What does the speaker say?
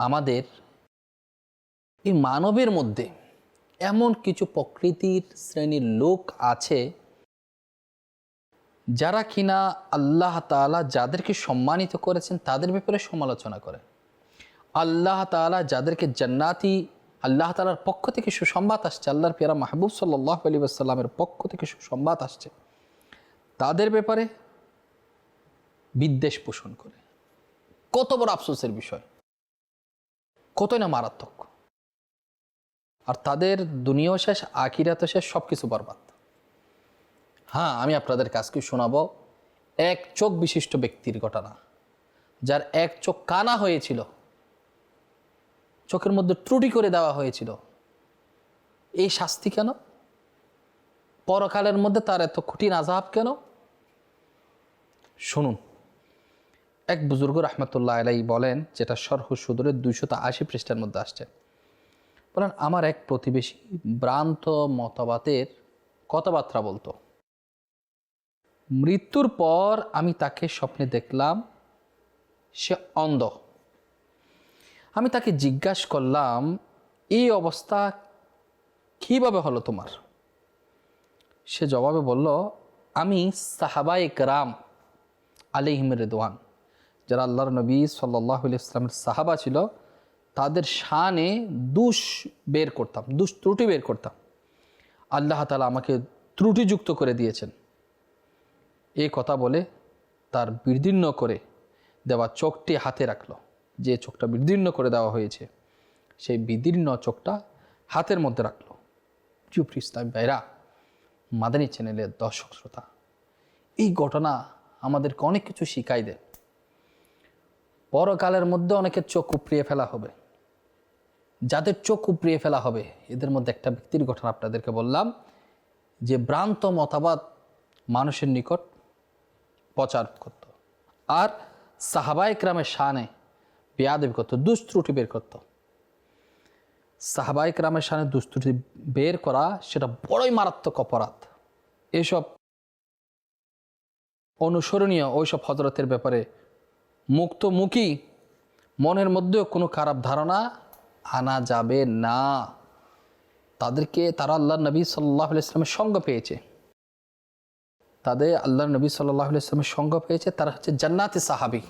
আমাদের এই মানবের মধ্যে এমন কিছু প্রকৃতির শ্রেণির লোক আছে যারা কিনা আল্লাহ তাআলা যাদেরকে সম্মানিত করেছেন তাদের ব্যাপারে সমালোচনা করে আল্লাহ তাআলা যাদেরকে জান্নাতি, আল্লাহ তালার পক্ষ থেকে সুসংবাদ আসছে, আল্লাহর পেয়ারা মাহবুব সাল্লাহ আলী আসসালামের পক্ষ থেকে সুসংবাদ আসছে, তাদের ব্যাপারে বিদ্বেষ পোষণ করে। কত বড় আফসোসের বিষয়। কতই না মারাত্মক। আর তাদের দুনিয়াও শেষ, আখিরাতও শেষ সব কিছু বরবাদ। হ্যাঁ আমি আপনাদের কাছকে শোনাব এক চোখ বিশিষ্ট ব্যক্তির ঘটনা, যার এক চোখ কানা হয়েছিল, চোখের মধ্যে ত্রুটি করে দেওয়া হয়েছিল। এই শাস্তি কেন? পরকালের মধ্যে তার এত কঠিন আজাব কেন? শুনুন এক বুজুর্গ রহমতুল্লাহ আলাই বলেন, যেটা সরহ সুদূরের দুইশত আশি পৃষ্ঠার মধ্যে আসছে। বলেন, আমার এক প্রতিবেশী ভ্রান্ত মতবাদের কথাবার্তা বলতো। মৃত্যুর পর আমি তাকে স্বপ্নে দেখলাম, সে অন্ধ। আমি তাকে জিজ্ঞাসা করলাম, এই অবস্থা কীভাবে হলো তোমার? সে জবাবে বলল, আমি সাহাবাই রাম আলিহিম রেদওয়ান। যারা আল্লাহর নবী সাল্লাহ ইসলামের সাহাবা ছিল, তাদের শানে দুষ বের করতাম, দুষ ত্রুটি বের করতাম। আল্লাহ তালা আমাকে ত্রুটিযুক্ত করে দিয়েছেন। এই কথা বলে তার বিদীর্ণ করে দেওয়া চোখটি হাতে রাখল, যে চোখটা বিদীর্ণ করে দেওয়া হয়েছে, সেই বিদীর্ণ চোখটা হাতের মধ্যে রাখল। চুপ ইসলাম ভাইরা মাদানী চ্যানেলের দর্শক শ্রোতা, এই ঘটনা আমাদেরকে অনেক কিছু শিখাই দেয় পরকালের মধ্যে অনেকের চোখ উপড়িয়ে ফেলা হবে। যাদের চোখ উপড়িয়ে ফেলা হবে, এদের মধ্যে একটা ব্যক্তির ঘটনা আপনাদেরকে বললাম, যে ভ্রান্ত মতাবাদ মানুষের নিকট প্রচার করত। আর সাহাবাই ক্রামের শানে বেয়াদেবি করতো, দুস্ত্রুটি বের করত। সাহাবাই ক্রামের শানে দুস্ত্রুটি বের করা, সেটা বড়ই মারাত্মক অপরাধ। এসব অনুসরণীয় ওইসব হজরতের ব্যাপারে মুক্তমুখী, মনের মধ্যেও কোনো খারাপ ধারণা আনা যাবে না। তাদেরকে, তারা আল্লাহ নবী সাল্লাহ ইসলামের সঙ্গ পেয়েছে। তাদের আল্লাহ নবী সাল্লাহ ইসলামের সঙ্গ পেয়েছে, তারা হচ্ছে জান্নাতি সাহাবি।